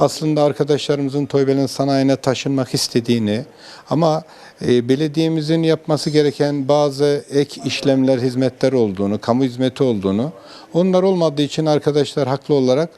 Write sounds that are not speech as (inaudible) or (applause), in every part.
aslında arkadaşlarımızın Toybelen sanayine taşınmak istediğini ama e, belediyemizin yapması gereken bazı ek işlemler, hizmetler olduğunu, kamu hizmeti olduğunu, onlar olmadığı için arkadaşlar haklı olarak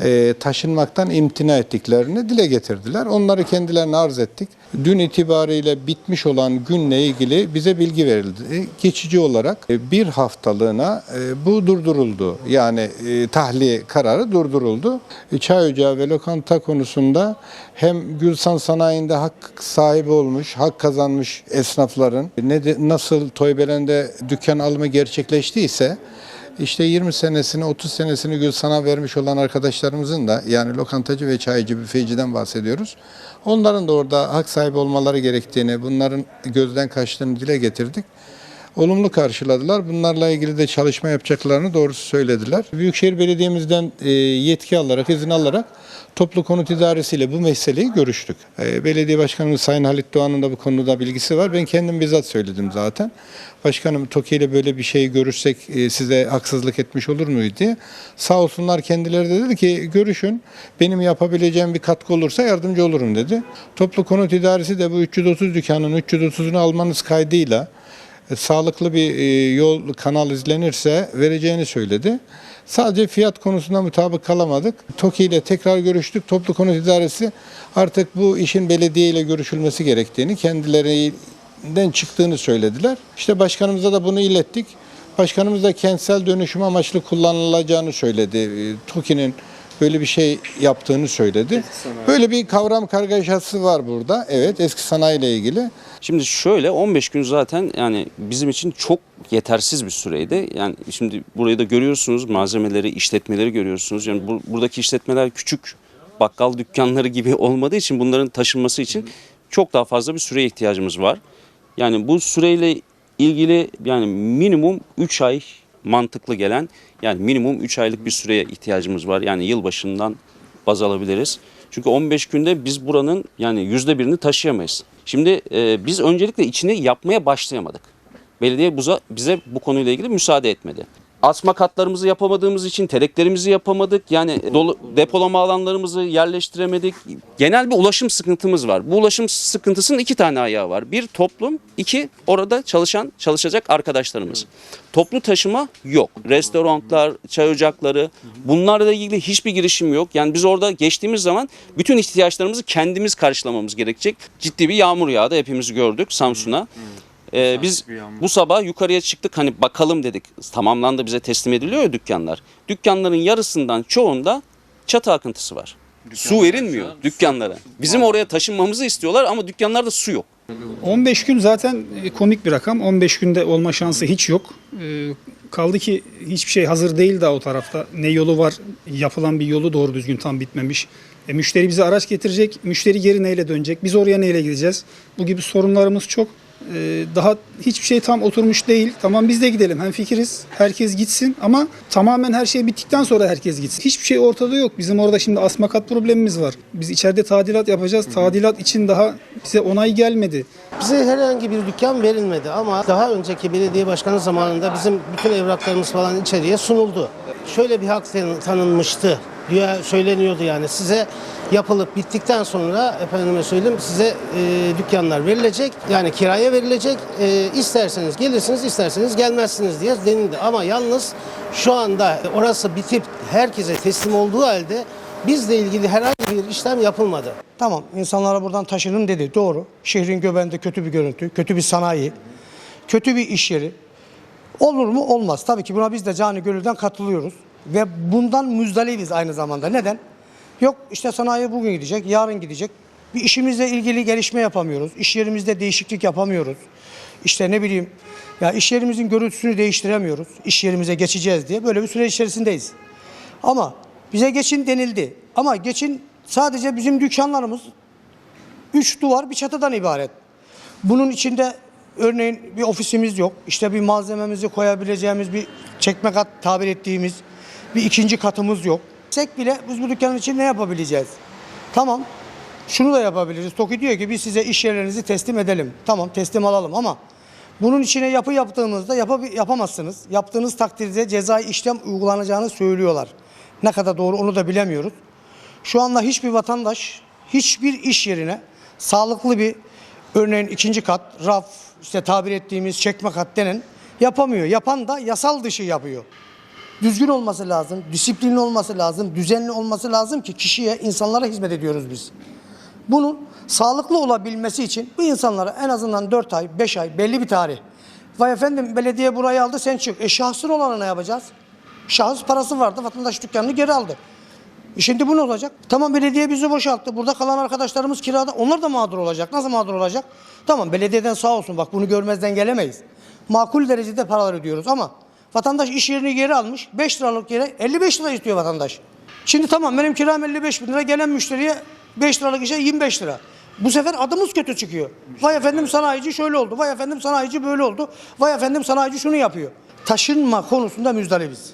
e, taşınmaktan imtina ettiklerini dile getirdiler. Onları kendilerine arz ettik. Dün itibariyle bitmiş olan günle ilgili bize bilgi verildi. Geçici olarak e, bir haftalığına e, bu durduruldu. Yani tahliye kararı durduruldu. Çay ocağı ve lokanta konusunda hem Gülsan Sanayi'nde hak sahibi olmuş, hak kazanmış esnafların ne de, nasıl Toybelen'de dükkan alımı gerçekleştiyse işte 20 senesini 30 senesini Gülsan'a vermiş olan arkadaşlarımızın da yani lokantacı ve çaycı büfeciden bahsediyoruz. Onların da orada hak sahibi olmaları gerektiğini, bunların gözden kaçtığını dile getirdik. Olumlu karşıladılar. Bunlarla ilgili de çalışma yapacaklarını doğrusu söylediler. Büyükşehir Belediye'mizden e, yetki alarak, izin alarak toplu konut idaresiyle bu meseleyi görüştük. E, Belediye Başkanımız Sayın Halit Doğan'ın da bu konuda bilgisi var. Ben kendim bizzat söyledim zaten. Başkanım TOKİ ile böyle bir şey görüşsek e, size haksızlık etmiş olur muydu diye. Sağ olsunlar kendileri de dedi ki görüşün benim yapabileceğim bir katkı olursa yardımcı olurum dedi. Toplu konut idaresi de bu 330 dükkanın 330'unu almanız kaydıyla e, sağlıklı bir e, yol kanal izlenirse vereceğini söyledi. Sadece fiyat konusunda mutabık kalamadık. TOKİ ile tekrar görüştük. Toplu Konut İdaresi artık bu işin belediye ile görüşülmesi gerektiğini, kendilerinden çıktığını söylediler. İşte başkanımıza da bunu ilettik. Başkanımız da kentsel dönüşüm amaçlı kullanılacağını söyledi. E, TOKİ'nin böyle bir şey yaptığını söyledi. Böyle bir kavram kargaşası var burada. Evet, eski sanayi ile ilgili. Şimdi şöyle 15 gün zaten yani bizim için çok yetersiz bir süreydi. Yani şimdi burayı da görüyorsunuz malzemeleri, işletmeleri görüyorsunuz. Yani bu- buradaki işletmeler küçük bakkal dükkanları gibi (laughs) olmadığı için bunların taşınması için çok daha fazla bir süreye ihtiyacımız var. Yani bu süreyle ilgili yani minimum 3 ay mantıklı gelen yani minimum 3 aylık bir süreye ihtiyacımız var. Yani yılbaşından baz alabiliriz. Çünkü 15 günde biz buranın yani yüzde birini taşıyamayız. Şimdi e, biz öncelikle içini yapmaya başlayamadık. Belediye buza, bize bu konuyla ilgili müsaade etmedi. Asma katlarımızı yapamadığımız için teleklerimizi yapamadık. Yani dolu, depolama alanlarımızı yerleştiremedik. Genel bir ulaşım sıkıntımız var. Bu ulaşım sıkıntısının iki tane ayağı var. Bir toplum, iki orada çalışan, çalışacak arkadaşlarımız. Toplu taşıma yok. Restoranlar, çay ocakları bunlarla ilgili hiçbir girişim yok. Yani biz orada geçtiğimiz zaman bütün ihtiyaçlarımızı kendimiz karşılamamız gerekecek. Ciddi bir yağmur yağdı. Hepimiz gördük Samsun'a. Ee, biz bu sabah yukarıya çıktık hani bakalım dedik. Tamamlandı bize teslim ediliyor ya dükkanlar. Dükkanların yarısından çoğunda çatı akıntısı var. su verilmiyor dükkanlara. Bizim oraya taşınmamızı istiyorlar ama dükkanlarda su yok. 15 gün zaten e, komik bir rakam. 15 günde olma şansı hiç yok. E, Kaldı ki hiçbir şey hazır değil daha o tarafta. Ne yolu var, yapılan bir yolu doğru düzgün tam bitmemiş. E, müşteri bize araç getirecek, müşteri geri neyle dönecek, biz oraya neyle gideceğiz? Bu gibi sorunlarımız çok. E, Daha hiçbir şey tam oturmuş değil. Tamam biz de gidelim, hem fikiriz, herkes gitsin ama tamamen her şey bittikten sonra herkes gitsin. Hiçbir şey ortada yok. Bizim orada şimdi asmakat problemimiz var. Biz içeride tadilat yapacağız. Tadilat için daha bize onay gelmedi. Bize herhangi bir dükkan verilmedi ama daha önceki belediye başkanı zamanında bizim bütün evraklarımız falan içeriye sunuldu. Şöyle bir hak tan- tanınmıştı. Güya söyleniyordu yani size yapılıp bittikten sonra efendime söyleyeyim size e, dükkanlar verilecek. Yani kiraya verilecek. E, isterseniz gelirsiniz isterseniz gelmezsiniz diye denildi. Ama yalnız şu anda orası bitip herkese teslim olduğu halde bizle ilgili herhangi bir işlem yapılmadı. Tamam insanlara buradan taşının dedi doğru. Şehrin göbeğinde kötü bir görüntü, kötü bir sanayi, kötü bir iş yeri. Olur mu? Olmaz. Tabii ki buna biz de cani gönülden katılıyoruz. Ve bundan müzdaribiz aynı zamanda. Neden? Yok işte sanayi bugün gidecek, yarın gidecek. Bir işimizle ilgili gelişme yapamıyoruz. İş yerimizde değişiklik yapamıyoruz. İşte ne bileyim ya iş yerimizin görüntüsünü değiştiremiyoruz. İş yerimize geçeceğiz diye böyle bir süreç içerisindeyiz. Ama bize geçin denildi. Ama geçin sadece bizim dükkanlarımız üç duvar bir çatıdan ibaret. Bunun içinde örneğin bir ofisimiz yok. İşte bir malzememizi koyabileceğimiz bir çekme kat tabir ettiğimiz bir ikinci katımız yok. Sek bile biz bu dükkanın için ne yapabileceğiz? Tamam. Şunu da yapabiliriz. TOKİ diyor ki biz size iş yerlerinizi teslim edelim. Tamam teslim alalım ama bunun içine yapı yaptığımızda yapabi- yapamazsınız. Yaptığınız takdirde cezai işlem uygulanacağını söylüyorlar. Ne kadar doğru onu da bilemiyoruz. Şu anda hiçbir vatandaş hiçbir iş yerine sağlıklı bir örneğin ikinci kat, raf, işte tabir ettiğimiz çekme kat denen yapamıyor. Yapan da yasal dışı yapıyor. Düzgün olması lazım, disiplinli olması lazım, düzenli olması lazım ki kişiye, insanlara hizmet ediyoruz biz. Bunun sağlıklı olabilmesi için bu insanlara en azından 4 ay, 5 ay belli bir tarih. Vay efendim belediye burayı aldı sen çık. E şahsın olanı ne yapacağız? Şahıs parası vardı vatandaş dükkanını geri aldı. E şimdi bu ne olacak? Tamam belediye bizi boşalttı. Burada kalan arkadaşlarımız kirada. Onlar da mağdur olacak. Nasıl mağdur olacak? Tamam belediyeden sağ olsun bak bunu görmezden gelemeyiz. Makul derecede paralar ödüyoruz ama vatandaş iş yerini geri almış. 5 liralık yere 55 lira istiyor vatandaş. Şimdi tamam benim kiram 55 bin lira gelen müşteriye 5 liralık işe 25 lira. Bu sefer adımız kötü çıkıyor. Vay efendim sanayici şöyle oldu. Vay efendim sanayici böyle oldu. Vay efendim sanayici şunu yapıyor. Taşınma konusunda müzdaribiz.